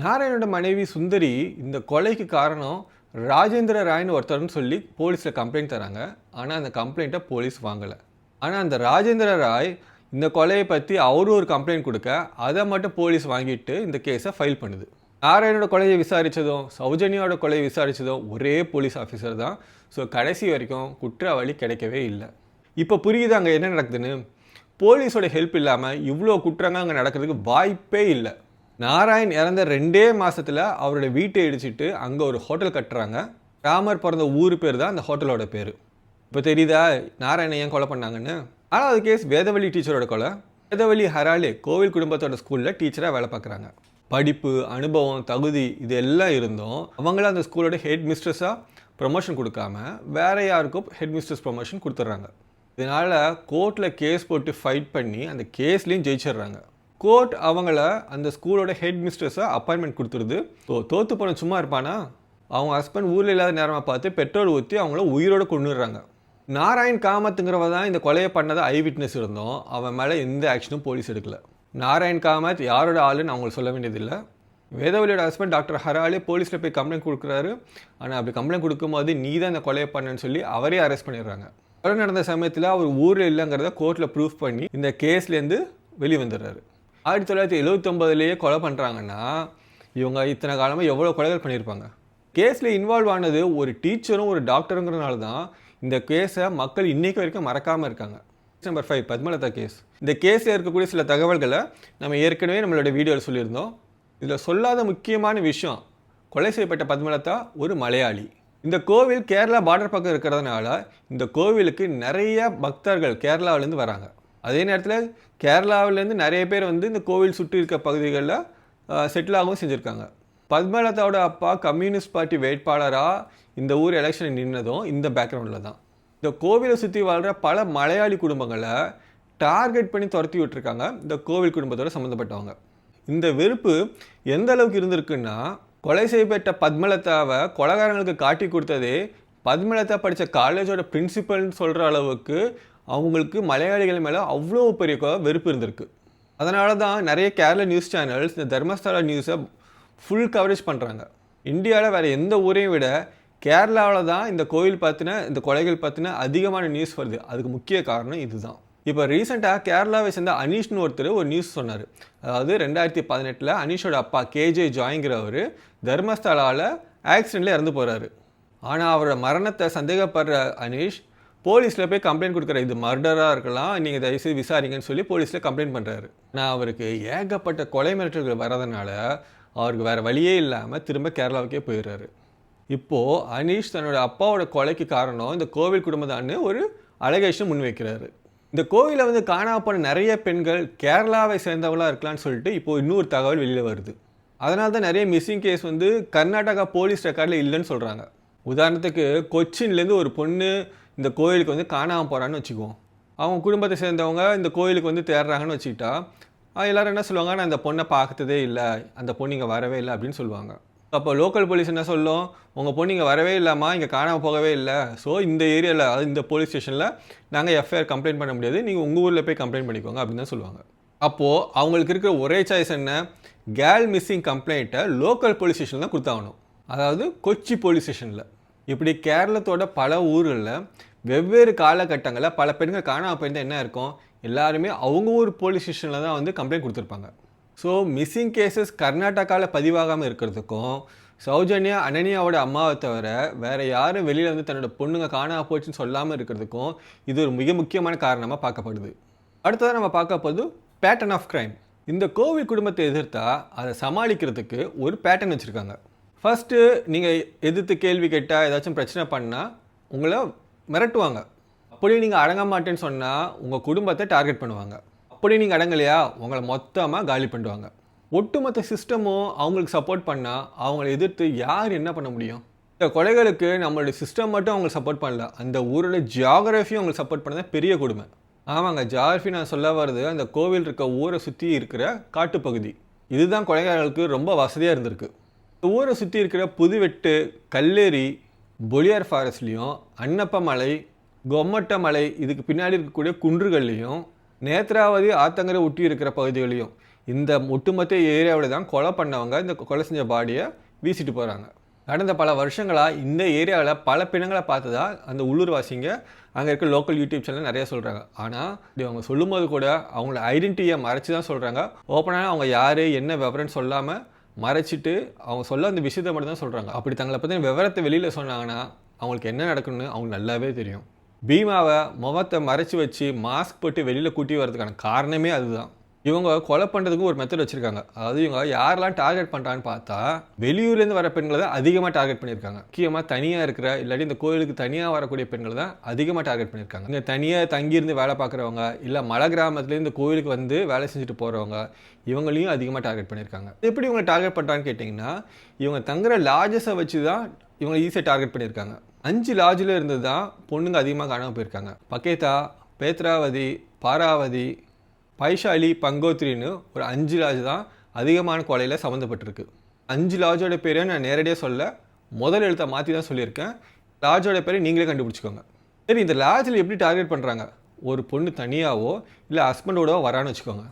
நாராயணோட மனைவி சுந்தரி இந்த கொலைக்கு காரணம் ராஜேந்திர ராய்னு ஒருத்தர்னு சொல்லி போலீஸில் கம்ப்ளைண்ட் தராங்க. ஆனால் அந்த கம்ப்ளைண்ட்டை போலீஸ் வாங்கலை. ஆனால் அந்த ராஜேந்திர ராய் இந்த கொலையை பற்றி அவரும் ஒரு கம்ப்ளைண்ட் கொடுக்க அதை மட்டும் போலீஸ் வாங்கிட்டு இந்த கேஸை ஃபைல் பண்ணுது. நாராயணோட கொலையை விசாரித்ததும் சௌஜன்யாவோட கொலையை விசாரித்ததும் ஒரே போலீஸ் ஆஃபீஸர் தான். ஸோ கடைசி வரைக்கும் குற்றவாளி கிடைக்கவே இல்லை. இப்போ புரியுது அங்கே என்ன நடக்குதுன்னு? போலீஸோட ஹெல்ப் இல்லாமல் இவ்வளோ குற்றங்கள் அங்கே நடக்கிறதுக்கு வாய்ப்பே இல்லை. நாராயண் இறந்த ரெண்டே மாதத்தில் அவரோட வீட்டை இடிச்சிட்டு அங்கே ஒரு ஹோட்டல் கட்டுறாங்க. ராமர் பிறந்த ஊர் பேர் தான் அந்த ஹோட்டலோட பேர். இப்போ தெரியுதா? நாராயணன் ஏன் கொலை பண்ணாங்கன்னு? ஆனால் அது கேஸ் வேதவழி டீச்சரோட கொலை. வேதவழி ஹராலே கோவில் குடும்பத்தோட ஸ்கூலில் டீச்சராக வேலை பார்க்குறாங்க. படிப்பு அனுபவம் தகுதி இது எல்லாம் இருந்தும் அவங்கள அந்த ஸ்கூலோட ஹெட் மிஸ்ட்ரஸாக ப்ரொமோஷன் கொடுக்காம வேற யாருக்கும் ஹெட் மிஸ்ட்ரஸ் ப்ரமோஷன் கொடுத்துட்றாங்க இதனால் கோர்ட்டில் கேஸ் போட்டு ஃபைட் பண்ணி அந்த கேஸ்லேயும் ஜெயிச்சிடுறாங்க. கோர்ட் அவங்கள அந்த ஸ்கூலோட ஹெட் மிஸ்டர்ஸை அப்பாயின்மெண்ட் கொடுத்துருது. ஸோ தோத்து போன சும்மா இருப்பானா? அவங்க ஹஸ்பண்ட் ஊரில் இல்லாத நேரமாக பார்த்து பெட்ரோல் ஊற்றி அவங்கள உயிரோட கொண்டுடுறாங்க நாராயண் காமத்துங்கிறவ தான் இந்த கொலையை பண்ணதை ஐ விட்னஸ் இருந்தோம். அவன் மேலே எந்த ஆக்ஷனும் போலீஸ் எடுக்கல. நாராயண் காமத் யாரோட ஆளுன்னு அவங்களுக்கு சொல்ல வேண்டியதில்லை. வேதவழியோட ஹஸ்பண்ட் டாக்டர் ஹராலே போலீஸில் போய் கம்ப்ளைண்ட் கொடுக்குறாரு. ஆனால் அப்படி கம்ப்ளைண்ட் கொடுக்கும்போது நீ தான் இந்த கொலையை பண்ணேன்னு சொல்லி அவரே அரெஸ்ட் பண்ணிடுறாங்க. கொலை நடந்த சமயத்தில் அவர் ஊரில் இல்லைங்கிறத கோர்ட்டில் ப்ரூஃப் பண்ணி இந்த கேஸ்லேருந்து வெளியே வந்துடுறாரு ஆயிரத்தி தொள்ளாயிரத்தி எழுவத்தொம்பதுலேயே கொலை பண்ணுறாங்கன்னா இவங்க இத்தனை காலமாக எவ்வளோ கொலைகள் பண்ணியிருப்பாங்க? கேஸில் இன்வால்வ் ஆனது ஒரு டீச்சரும் ஒரு டாக்டருங்கிறனால தான் இந்த கேஸை மக்கள் இன்றைக்கு வரைக்கும் மறக்காமல் இருக்காங்க. நம்பர் ஃபைவ் பத்மலதா கேஸ் இந்த கேஸில் இருக்கக்கூடிய சில தகவல்களை நம்ம ஏற்கனவே நம்மளோட வீடியோவில் சொல்லியிருந்தோம். இதில் சொல்லாத முக்கியமான விஷயம் கொலை செய்யப்பட்ட பத்மலதா ஒரு மலையாளி. இந்த கோவில் கேரளா பார்டர் பக்கம் இருக்கிறதுனால இந்த கோவிலுக்கு நிறைய பக்தர்கள் கேரளாவிலேருந்து வராங்க. அதே நேரத்தில் கேரளாவிலேருந்து நிறைய பேர் வந்து இந்த கோவில் சுற்றி இருக்க பகுதிகளில் செட்டில் ஆகவும் செஞ்சுருக்காங்க. பத்மலதாவோட அப்பா கம்யூனிஸ்ட் பார்ட்டி வேட்பாளராக இந்த ஊர் எலெக்ஷன் நின்னதும் இந்த பேக்ரவுண்டில் தான். இந்த கோவிலை சுற்றி வாழ்கிற பல மலையாளி குடும்பங்களை டார்கெட் பண்ணி துரத்தி விட்டுருக்காங்க இந்த கோவில் குடும்பத்தோட சம்மந்தப்பட்டவங்க. இந்த வெறுப்பு எந்த அளவுக்கு இருந்திருக்குன்னா கொலை செய்யப்பட்ட பத்மலதாவை கொலைகாரங்களுக்கு காட்டி கொடுத்ததே பத்மலதா படித்த காலேஜோட பிரின்சிபல்னு சொல்கிற அளவுக்கு அவங்களுக்கு மலையாளிகள் மேலே அவ்வளோ பெரிய கொ- வெறுப்பு இருந்திருக்கு. அதனால தான் நிறைய கேரளா நியூஸ் சேனல்ஸ் இந்த தர்மஸ்தலா நியூஸை ஃபுல் கவரேஜ் பண்ணுறாங்க இந்தியாவில் வேறு எந்த ஊரையும் விட கேரளாவில் தான் இந்த கோயில் பற்றின இந்த கொலைகள் பற்றின அதிகமான நியூஸ் வருது. அதுக்கு முக்கிய காரணம் இதுதான். இப்போ ரீசெண்டாக கேரளாவை சேர்ந்த அனீஷ்னு ஒருத்தர் ஒரு நியூஸ் சொன்னார். அதாவது ரெண்டாயிரத்தி பதினெட்டில் அனீஷோட அப்பா கேஜே ஜாய்ங்கிறவர் தர்மஸ்தலாவில் ஆக்சிடெண்ட்டில் இறந்து போகிறாரு ஆனால் அவரோட மரணத்தை சந்தேகப்படுற அனீஷ் போலீஸில் போய் கம்ப்ளைண்ட் கொடுக்குற இது மர்டராக இருக்கலாம் நீங்கள் தயவுசெய்து விசாரிங்கன்னு சொல்லி போலீஸில் கம்ப்ளைண்ட் பண்ணுறாரு நான் அவருக்கு ஏகப்பட்ட கொலை மிரட்டல்கள் வரதுனால அவருக்கு வேறு வழியே இல்லாமல் திரும்ப கேரளாவுக்கே போயிடுறாரு. இப்போது அனீஷ் தன்னோட அப்பாவோட கொலைக்கு காரணம் இந்த கோவில் குடும்பத்தான்னு ஒரு அலகேஷன் முன்வைக்கிறாரு. இந்த கோவிலை வந்து காணாமல் போன நிறைய பெண்கள் கேரளாவை சேர்ந்தவளாக இருக்கலாம்னு சொல்லிட்டு இப்போது இன்னொரு தகவல் வெளியில் வருது. அதனால தான் நிறைய மிஸ்ஸிங் கேஸ் வந்து கர்நாடகா போலீஸ் ரெக்கார்டில் இல்லைன்னு சொல்கிறாங்க உதாரணத்துக்கு கொச்சின்லேருந்து ஒரு பொண்ணு இந்த கோயிலுக்கு வந்து காணாமல் போகிறான்னு வச்சுக்குவோம் அவங்க குடும்பத்தை சேர்ந்தவங்க இந்த கோயிலுக்கு வந்து தேடுறாங்கன்னு வச்சுக்கிட்டா எல்லோரும் என்ன சொல்லுவாங்க? நான் அந்த பொண்ணை பார்த்ததே இல்லை. அந்த பொண்ணு இங்கே வரவே இல்லை அப்படின்னு சொல்லுவாங்க. அப்போ லோக்கல் போலீஸ் என்ன சொல்லும்? உங்கள் பொண்ணு இங்கே வரவே இல்லாமா இங்கே காணாமல் போகவே இல்லை. ஸோ இந்த ஏரியாவில் அதாவது இந்த போலீஸ் ஸ்டேஷனில் நாங்கள் எஃப்ஐஆர் கம்ப்ளைண்ட் பண்ண முடியாது. நீங்கள் உங்கள் ஊரில் போய் கம்ப்ளைண்ட் பண்ணிக்கோங்க அப்படின்னு தான் சொல்லுவாங்க. அப்போது அவங்களுக்கு இருக்கிற ஒரே சாய்ஸ் என்ன? கேர்ள் மிஸ்ஸிங் கம்ப்ளைண்ட்டை லோக்கல் போலீஸ் ஸ்டேஷனில் தான் கொடுத்தாகணும். அதாவது கொச்சி போலீஸ் ஸ்டேஷனில் இப்படி கேரளத்தோட பல ஊர்களில் வெவ்வேறு காலகட்டங்களில் பல பெண்கள் காணாமல் போயிருந்தால் என்ன இருக்கும்? எல்லாருமே அவங்க ஊர் போலீஸ் ஸ்டேஷனில் தான் வந்து கம்ப்ளைண்ட் கொடுத்துருப்பாங்க. ஸோ மிஸ்ஸிங் கேசஸ் கர்நாடகாவில் பதிவாகாமல் இருக்கிறதுக்கும் சௌஜன்யா அனன்யாவோட அம்மாவை தவிர வேறு யாரும் வெளியில் வந்து தன்னோட பொண்ணுங்க காணாமல் போச்சுன்னு சொல்லாமல் இருக்கிறதுக்கும் இது ஒரு மிக முக்கியமான காரணமாக பார்க்கப்படுது. அடுத்ததாக நம்ம பார்க்க போது பேட்டர்ன் ஆஃப் க்ரைம் இந்த கோவில் குடும்பத்தை எதிர்த்தா அதை சமாளிக்கிறதுக்கு ஒரு பேட்டர்ன் வச்சுருக்காங்க. ஃபஸ்ட்டு நீங்கள் எதிர்த்து கேள்வி கேட்டால் ஏதாச்சும் பிரச்சனை பண்ணால் உங்களை மிரட்டுவாங்க. அப்படி நீங்கள் அடங்க மாட்டேன்னு சொன்னால் உங்கள் குடும்பத்தை டார்கெட் பண்ணுவாங்க. அப்படி நீங்கள் அடங்கலையா உங்களை மொத்தமாக காலி பண்ணுவாங்க ஒட்டுமொத்த சிஸ்டமும் அவங்களுக்கு சப்போர்ட் பண்ணால் அவங்களை எதிர்த்து யார் என்ன பண்ண முடியும்? இந்த கொலைகளுக்கு நம்மளுடைய சிஸ்டம் மட்டும் அவங்களை சப்போர்ட் பண்ணல அந்த ஊரோட ஜியாகிரஃபியும் அவங்களுக்கு சப்போர்ட் பண்ண பெரிய கொடுமை. ஆமாங்க ஜியாகிரஃபி நான் சொல்ல வர்றது அந்த கோவில் இருக்க ஊரை சுற்றி இருக்கிற காட்டுப்பகுதி. இதுதான் கொலைகாரர்களுக்கு ரொம்ப வசதியாக இருந்திருக்கு. இந்த ஊரை சுற்றி இருக்கிற புதுவெட்டு கல்லேரி பொலியார் ஃபாரஸ்ட்லேயும் அன்னப்பமலை கொம்மட்ட மலை இதுக்கு பின்னாடி இருக்கக்கூடிய குன்றுகள்லையும் நேத்ராவதி ஆத்தங்கரை ஒட்டி இருக்கிற பகுதிகளையும் இந்த ஒட்டுமொத்த ஏரியாவில் தான் கொலை பண்ணவங்க இந்த கொலை செஞ்ச பாடியை வீசிட்டு போகிறாங்க கடந்த பல வருஷங்களாக இந்த ஏரியாவில் பல பிணங்களை பார்த்து தான் அந்த உள்ளூர்வாசிங்க அங்கே இருக்க லோக்கல் யூடியூப் சேனல் நிறைய சொல்கிறாங்க ஆனால் இது அவங்க சொல்லும்போது கூட அவங்கள ஐடென்டிட்டியை மறைச்சி தான் சொல்கிறாங்க ஓப்பனாக அவங்க யார் என்ன விவரம்னு சொல்லாமல் மறைச்சிட்டு அவங்க சொல்ல அந்த விஷயத்தை மட்டும் தான் சொல்கிறாங்க அப்படி தங்களை பற்றின விவரத்தை வெளியில் சொன்னாங்கன்னா அவங்களுக்கு என்ன நடக்குன்னு அவங்களுக்கு நல்லாவே தெரியும். பீமாவை முகத்தை மறைச்சி வச்சு மாஸ்க் போட்டு வெளியில் கூட்டி வரதுக்கான காரணமே அதுதான். இவங்க கொலை பண்ணுறதுக்கு ஒரு மெத்தட் வச்சுருக்காங்க. அதாவது இவங்க யாரெல்லாம் டார்கெட் பண்ணுறான்னு பார்த்தா வெளியூர்லேருந்து வர பெண்களை தான் அதிகமாக டார்கெட் பண்ணியிருக்காங்க. முக்கியமாக தனியாக இருக்கிற இல்லாட்டி இந்த கோயிலுக்கு தனியாக வரக்கூடிய பெண்களை தான் அதிகமாக டார்கெட் பண்ணியிருக்காங்க. இங்கே தனியாக தங்கியிருந்து வேலை பார்க்குறவங்க இல்லை மலை கிராமத்துலேருந்து கோயிலுக்கு வந்து வேலை செஞ்சுட்டு போகிறவங்க இவங்களையும் அதிகமாக டார்கெட் பண்ணியிருக்காங்க. எப்படி இவங்க டார்கெட் பண்ணுறான்னு கேட்டிங்கன்னா இவங்க தங்குற லாட்ஜஸை வச்சு தான் இவங்க ஈஸியாக டார்கெட் பண்ணியிருக்காங்க. அஞ்சு லாட்ஜில் இருந்து தான் பொண்ணுங்க அதிகமாக காணாமல் போயிருக்காங்க. பக்கேதா பேத்ராவதி பாராவதி பைஷாலி பங்கோத்ரின்னு ஒரு அஞ்சு லாஜ் தான் அதிகமான கொலையில் சம்மந்தப்பட்டிருக்கு. அஞ்சு லாட்ஜோட பேரை நான் நேரடியாக சொல்ல முதல் எழுத்தை மாற்றி தான் சொல்லியிருக்கேன். லாட்ஜோட பேரை நீங்களே கண்டுபிடிச்சிக்கோங்க. சரி இந்த லாஜில் எப்படி டார்கெட் பண்ணுறாங்க ஒரு பொண்ணு தனியாகவோ இல்லை ஹஸ்பண்டோடவோ வரான்னு வச்சுக்கோங்க.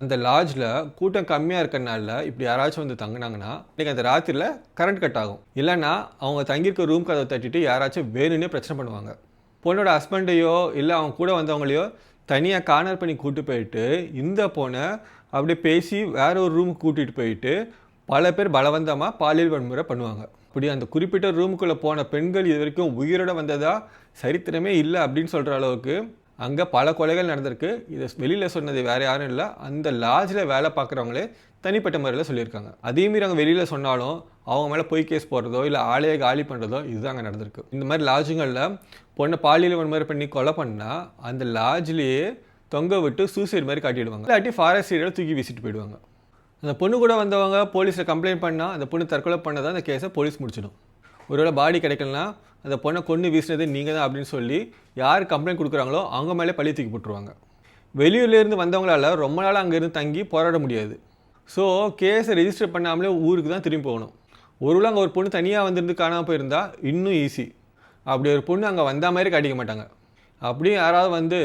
அந்த லாட்ஜில் கூட்டம் கம்மியாக இருக்கிறனால இப்படி யாராச்சும் வந்து தங்குனாங்கன்னா இன்றைக்கி அந்த ராத்திரியில் கரண்ட் கட் ஆகும். இல்லைன்னா அவங்க தங்கியிருக்க ரூம் கதவை தட்டிட்டு யாராச்சும் வேணும்னே பிரச்சனை பண்ணுவாங்க. பொண்ணோட ஹஸ்பண்டையோ இல்லை அவங்க கூட வந்தவங்களையோ தனியாக கார்னர் பண்ணி கூட்டு போயிட்டு இந்த பொண்ணை அப்படியே பேசி வேற ஒரு ரூமுக்கு கூட்டிகிட்டு போயிட்டு பல பேர் பலவந்தமாக பாலியல் வன்முறை பண்ணுவாங்க. இப்படி அந்த குறிப்பிட்ட ரூமுக்குள்ளே போன பெண்கள் இது வரைக்கும் உயிரோட வந்ததா சரித்திரமே இல்லை அப்படின்னு சொல்கிற அளவுக்கு அங்கே பல கொலைகள் நடந்திருக்கு. இதை வெளியில் சொன்னது வேறு யாரும் இல்லை. அந்த லாட்ஜில் வேலை பார்க்குறவங்களே தனிப்பட்ட முறையில் சொல்லியிருக்காங்க. அதேமாரி அங்கே வெளியில் சொன்னாலும் அவங்க மேலே பொய் கேஸ் போடுறதோ இல்லை ஆலையை காலி பண்ணுறதோ இதுதான் அங்கே நடந்திருக்கு. இந்த மாதிரி லாட்ஜுங்களில் பொண்ணை பாலியல் வன்முறை பண்ணி கொலை பண்ணால் அந்த லாட்ஜ்லேயே தொங்க விட்டு சூசைட் மாதிரி காட்டிடுவாங்க. இல்லாட்டி ஃபாரஸ்ட் ஏரியாவில் தூக்கி வீசிட்டு போயிடுவாங்க. அந்த பொண்ணு கூட வந்தவங்க போலீஸில் கம்ப்ளைண்ட் பண்ணால் அந்த பொண்ணு தற்கொலை பண்ணதான் அந்த கேஸை போலீஸ் முடிச்சிடும். ஒருவேளை பாடி கிடைக்கலனா அந்த பொண்ணை கொண்டு வீசினது நீங்கள் தான் அப்படின்னு சொல்லி யார் கம்ப்ளைண்ட் கொடுக்குறாங்களோ அவங்க மேலே பழி தூக்கி போட்டுருவாங்க. வெளியூர்லேருந்து வந்தவங்களால ரொம்ப நாள் அங்கேருந்து தங்கி போராட முடியாது. ஸோ கேஸை ரெஜிஸ்டர் பண்ணாமலே ஊருக்கு தான் திரும்பி போகணும். ஒருவேளை அங்கே ஒரு பொண்ணு தனியாக வந்திருந்து காணாமல் போயிருந்தால் இன்னும் ஈஸி அப்படி ஒரு பொண்ணு அங்கே வந்த மாதிரி காட்டிக்க மாட்டாங்க. அப்படியும் யாராவது வந்து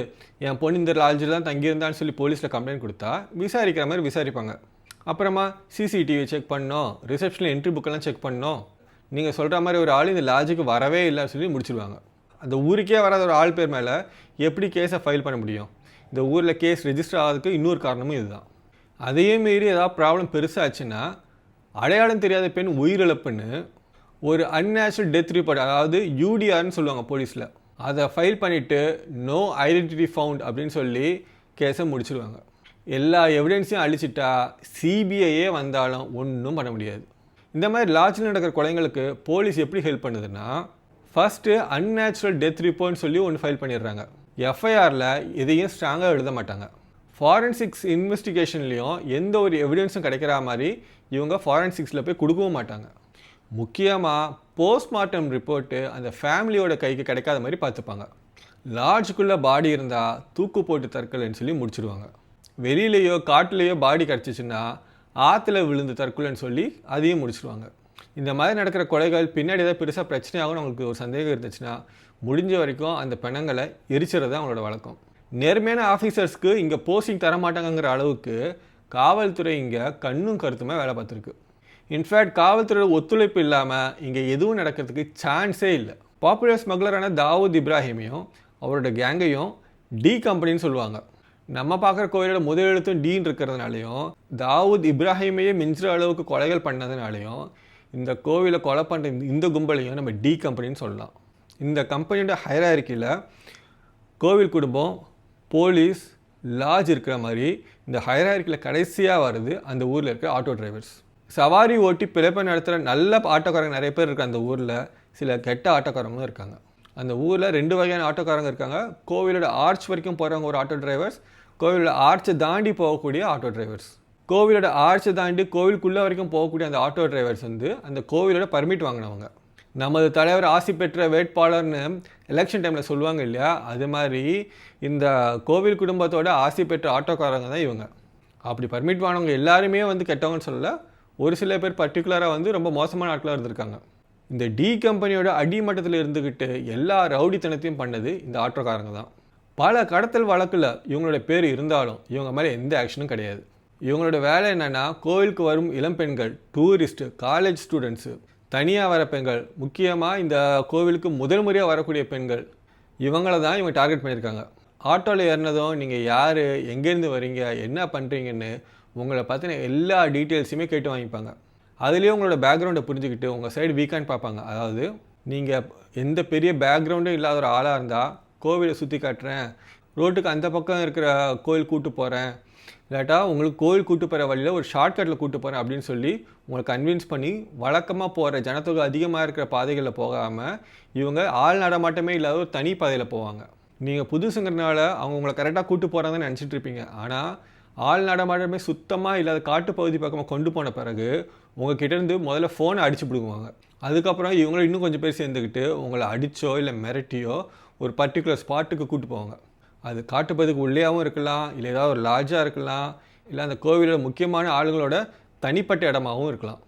என் பொண்ணு இந்த லாட்ஜில் தான் தங்கியிருந்தான்னு சொல்லி போலீஸில் கம்ப்ளைண்ட் கொடுத்தா விசாரிக்கிற மாதிரி விசாரிப்பாங்க. அப்புறமா சிசிடிவி செக் பண்ணோம் ரிசப்ஷனில் என்ட்ரி புக்கெல்லாம் செக் பண்ணோம் நீங்கள் சொல்கிற மாதிரி ஒரு ஆள் இந்த லாஜிக்கு வரவே இல்லைன்னு சொல்லி முடிச்சிடுவாங்க அந்த ஊருக்கே வராத ஒரு ஆள் பேர் மேலே எப்படி கேஸை ஃபைல் பண்ண முடியும்? இந்த ஊரில் கேஸ் ரெஜிஸ்டர் ஆகிறதுக்கு இன்னொரு காரணமும் இதுதான். அதையே மீறி ஏதாவது ப்ராப்ளம் பெருசாச்சுன்னா அடையாளம் தெரியாத பெண் உயிரிழப்புன்னு ஒரு அன்நேச்சுரல் டெத் ரிப்போர்ட் அதாவது யூடிஆர்னு சொல்லுவாங்க போலீஸில் அதை ஃபைல் பண்ணிவிட்டு நோ ஐடென்டிட்டி ஃபவுண்ட் அப்படின்னு சொல்லி கேஸை முடிச்சிடுவாங்க எல்லா எவிடன்ஸையும் அழிச்சிட்டா சிபிஐயே வந்தாலும் ஒன்றும் பண்ண முடியாது. இந்த மாதிரி லாட்ஜில் நடக்கிற கொலைங்களுக்கு போலீஸ் எப்படி ஹெல்ப் பண்ணுதுன்னா ஃபஸ்ட்டு அன்நேச்சுரல் டெத் ரிப்போர்ட்னு சொல்லி ஒன்று ஃபைல் பண்ணிடுறாங்க. எஃப்ஐஆரில் எதையும் ஸ்ட்ராங்காக எழுத மாட்டாங்க. ஃபாரன்சிக்ஸ் இன்வெஸ்டிகேஷன்லேயும் எந்த ஒரு எவிடன்ஸும் கிடைக்கிற மாதிரி இவங்க ஃபாரன்சிக்ஸில் போய் கொடுக்கவும் மாட்டாங்க. முக்கியமாக போஸ்ட்மார்ட்டம் ரிப்போர்ட்டு அந்த ஃபேமிலியோட கைக்கு கிடைக்காத மாதிரி பார்த்துப்பாங்க. லாட்ஜுக்குள்ளே பாடி இருந்தால் தூக்கு போட்டு தற்கொலைன்னு சொல்லி முடிச்சிடுவாங்க வெளியிலேயோ காட்டுலேயோ பாடி கிடச்சிச்சின்னா ஆற்றுல விழுந்து தற்கொலைன்னு சொல்லி அதையும் முடிச்சிடுவாங்க இந்த மாதிரி நடக்கிற கொலைகள் பின்னாடி ஏதாவது பெருசாக பிரச்சனையாகும் அவங்களுக்கு ஒரு சந்தேகம் இருந்துச்சுன்னா முடிஞ்ச வரைக்கும் அந்த பிணங்களை எரிச்சுறது தான் அவங்களோட வழக்கம். நேர்மையான ஆஃபீஸர்ஸ்க்கு இங்கே போஸ்டிங் தர மாட்டாங்கங்கிற அளவுக்கு காவல்துறை இங்கே கண்ணும் கருத்துமே வேலை பார்த்துருக்கு. இன்ஃபேக்ட் காவல்துறையோட ஒத்துழைப்பு இல்லாமல் இங்கே எதுவும் நடக்கிறதுக்கு சான்ஸே இல்லை. பாப்புலர் ஸ்மக்லரான தாவூத் இப்ராஹிமையும் அவரோட கேங்கையும் டி கம்பெனின்னு சொல்லுவாங்க. நம்ம பார்க்குற கோயிலோட முதல் எழுத்தும் டீன் இருக்கிறதுனாலையும் தாவூத் இப்ராஹிமையே மிஞ்சுற அளவுக்கு கொலைகள் பண்ணதுனாலையும் இந்த கோவிலை கொலை பண்ணுற இந்த- இந்த கும்பலையும் நம்ம டி கம்பெனின்னு சொல்லலாம். இந்த கம்பெனியோட ஹைராரிக்கியில் கோவில் குடும்பம் போலீஸ் லாட்ஜ் இருக்கிற மாதிரி இந்த ஹைராரிக்கில் கடைசியாக வருது அந்த ஊரில் இருக்கிற ஆட்டோ டிரைவர்ஸ் சவாரி ஓட்டி பிழைப்பை நடத்துகிற நல்ல ஆட்டோக்காரங்க நிறைய பேர் இருக்க அந்த ஊரில் சில கெட்ட ஆட்டோக்காரங்களும் இருக்காங்க. அந்த ஊரில் ரெண்டு வகையான ஆட்டோக்காரங்க இருக்காங்க. கோவிலோட ஆர்ச் வரைக்கும் போகிறவங்க ஒரு ஆட்டோ டிரைவர்ஸ் கோவிலோட ஆர்ச்சை தாண்டி போகக்கூடிய ஆட்டோ டிரைவர்ஸ் கோவிலோட ஆர்ச்சை தாண்டி கோவிலுக்குள்ளே வரைக்கும் போகக்கூடிய அந்த ஆட்டோ டிரைவர்ஸ் வந்து அந்த கோவிலோட பர்மிட் வாங்கினவங்க. நமது தலைவர் ஆசி பெற்ற வேட்பாளர்னு எலெக்ஷன் டைமில் சொல்லுவாங்க இல்லையா? அது மாதிரி இந்த கோவில் குடும்பத்தோட ஆசி பெற்ற ஆட்டோக்காரங்க தான் இவங்க. அப்படி பர்மிட் வாங்கினவங்க எல்லாருமே வந்து கெட்டவங்கன்னு சொல்லல ஒரு சில பேர் பர்டிகுலராக வந்து ரொம்ப மோசமான ஆட்களாக இருந்திருக்காங்க. இந்த டி கம்பெனியோட அடிமட்டத்தில் இருந்துக்கிட்டு எல்லா ரவுடித்தனத்தையும் பண்ணது இந்த ஆட்டோக்காரங்க தான். பல கடத்தல் வழக்கில் இவங்களோட பேர் இருந்தாலும் இவங்க மேலே எந்த ஆக்ஷனும் கிடையாது. இவங்களோட வேலை என்னென்னா கோவிலுக்கு வரும் இளம்பெண்கள் டூரிஸ்ட்டு காலேஜ் ஸ்டூடெண்ட்ஸு தனியாக வர பெண்கள் முக்கியமாக இந்த கோவிலுக்கு முதல் முறையாக வரக்கூடிய பெண்கள் இவங்கள தான் இவங்க டார்கெட் பண்ணியிருக்காங்க. ஆட்டோவில் ஏறினதும் நீங்கள் யார்? எங்கேருந்து வரீங்க என்ன பண்ணுறீங்கன்னு உங்களை பற்றின எல்லா டீட்டெயில்ஸுமே கேட்டு வாங்கிப்பாங்க. அதுலேயே உங்களோட பேக்ரவுண்டை புரிஞ்சுக்கிட்டு உங்கள் சைடு வீக்கான்னு பார்ப்பாங்க. அதாவது நீங்கள் எந்த பெரிய பேக்ரவுண்டும் இல்லாத ஒரு ஆளாக இருந்தால் கோவிலை சுற்றி காட்டுறேன். ரோட்டுக்கு அந்த பக்கம் இருக்கிற கோயில் கூட்டு போகிறேன் இல்லாட்டா உங்களுக்கு கோயில் கூட்டு போகிற வழியில் ஒரு ஷார்ட்கட்டில் கூட்டு போகிறேன் அப்படின்னு சொல்லி உங்களை கன்வின்ஸ் பண்ணி வழக்கமாக போகிற ஜனத்தொகை அதிகமாக இருக்கிற பாதைகளில் போகாமல் இவங்க ஆள் நடமாட்டமே இல்லாத ஒரு தனி பாதையில் போவாங்க. நீங்கள் புதுசுங்கிறனால அவங்க உங்களை கரெக்டாக கூட்டு போகிறாங்கன்னு நினச்சிட்டு இருப்பீங்க. ஆனால் ஆள் நடமாட்டமே சுத்தமாக இல்லாத காட்டுப்பகுதி பக்கமாக கொண்டு போன பிறகு உங்கள் கிட்டேருந்து முதல்ல ஃபோனை அடிச்சு பிடுங்குவாங்க. அதுக்கப்புறம் இவங்களும் இன்னும் கொஞ்சம் பேர் சேர்ந்துக்கிட்டு உங்களை அடித்தோ இல்லை மிரட்டியோ ஒரு பர்டிகுலர் ஸ்பாட்டுக்கு கூப்பிட்டு போவாங்க. அது காட்டுப்பதுக்கு உள்ளேயாகவும் இருக்கலாம் இல்லை ஏதாவது ஒரு லாட்ஜாக இருக்கலாம் இல்லை அந்த கோவிலோட முக்கியமான ஆளுங்களோட தனிப்பட்ட இடமாகவும் இருக்கலாம்.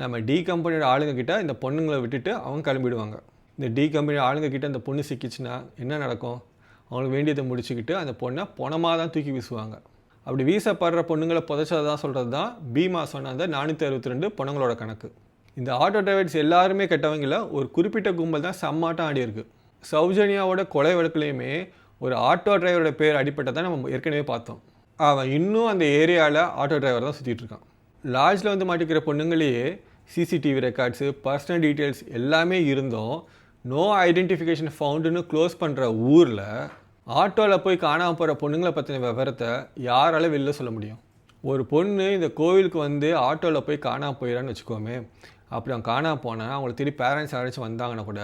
நம்ம டி கம்பெனியோட ஆளுங்கக்கிட்ட இந்த பொண்ணுங்களை விட்டுட்டு அவங்க கிளம்பிடுவாங்க. இந்த டி கம்பெனி ஆளுங்கக்கிட்ட அந்த பொண்ணு சிக்கிச்சுன்னா என்ன நடக்கும்? அவங்களுக்கு வேண்டியதை முடிச்சுக்கிட்டு அந்த பொண்ணை பொணமாக தான் தூக்கி வீசுவாங்க. அப்படி வீசப்படுற பொண்ணுங்களை புதைச்சதான் சொல்கிறது தான் பீமா சொன்ன அந்த நானூற்றி அறுபத்தி ரெண்டு பொண்ணுங்களோட கணக்கு. இந்த ஆட்டோ டிரைவர்ஸ் எல்லாருமே கெட்டவங்கள ஒரு குறிப்பிட்ட கும்பல் தான் செம்மாட்டம் ஆடி இருக்குது சௌஜன்யாவோட கொலை வழக்குலையுமே ஒரு ஆட்டோ டிரைவரோட பேர் அடிப்பட்டதை நம்ம ஏற்கனவே பார்த்தோம். அவன் இன்னும் அந்த ஏரியாவில் ஆட்டோ டிரைவர் தான் சுற்றிட்டு இருக்கான். லாட்ஜில் வந்து மாட்டிக்கிற பொண்ணுங்களையே சிசிடிவி ரெக்கார்ட்ஸு பர்சனல் டீட்டெயில்ஸ் எல்லாமே இருந்தும் நோ ஐடென்டிஃபிகேஷன் ஃபவுண்டுன்னு க்ளோஸ் பண்ணுற ஊரில் ஆட்டோவில் போய் காணாமல் போகிற பொண்ணுங்களை பற்றின விவரத்தை யாரால வெளில சொல்ல முடியும்? ஒரு பொண்ணு இந்த கோவிலுக்கு வந்து ஆட்டோவில் போய் காணாமல் போயிடான்னு வச்சுக்கோமே அப்படி அவன் காணாமல் போனால் அவங்கள திருப்பி பேரண்ட்ஸ் யாராச்சும் வந்தாங்கன்னா கூட